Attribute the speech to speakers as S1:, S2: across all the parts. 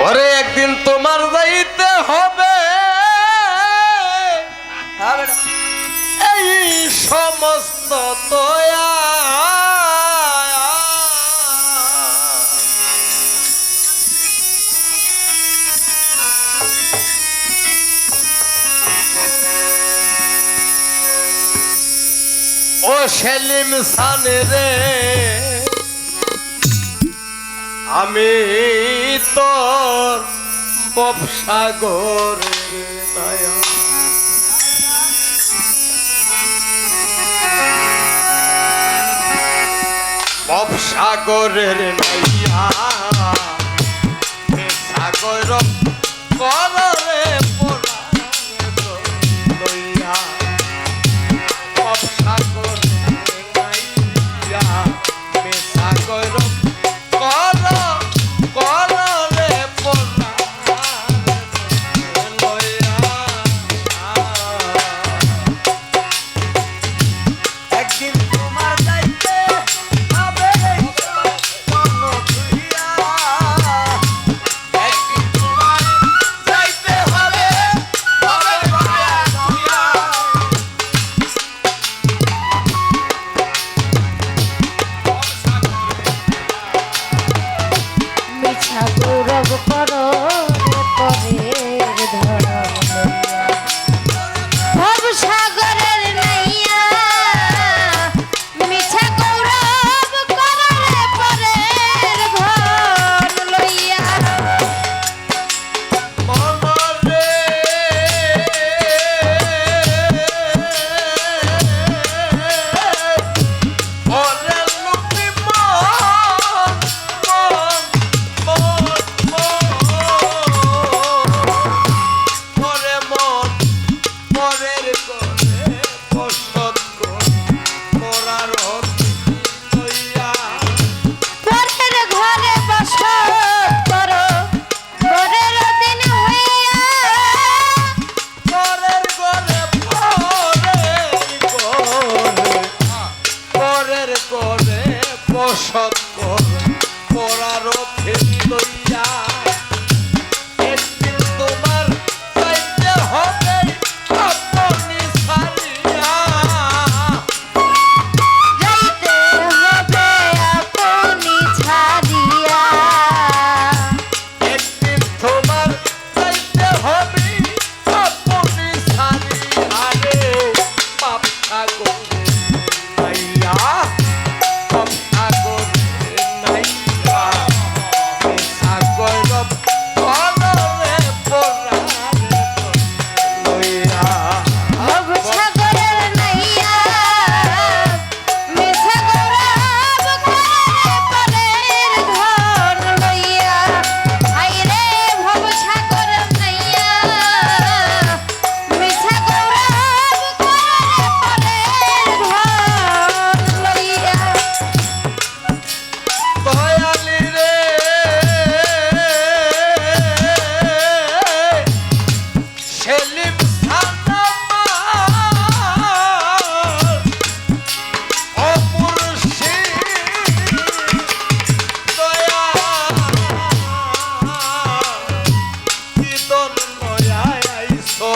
S1: ঘরে একদিন তোমার যাইতে হবে। হ্যাঁ, সমস্ত দয়া ও সেলিম সানে রে। আমি তোর বপসাগর নায়া বপসাগরের নাইয়া সাগর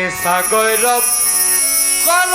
S1: মেসা গৈরব কর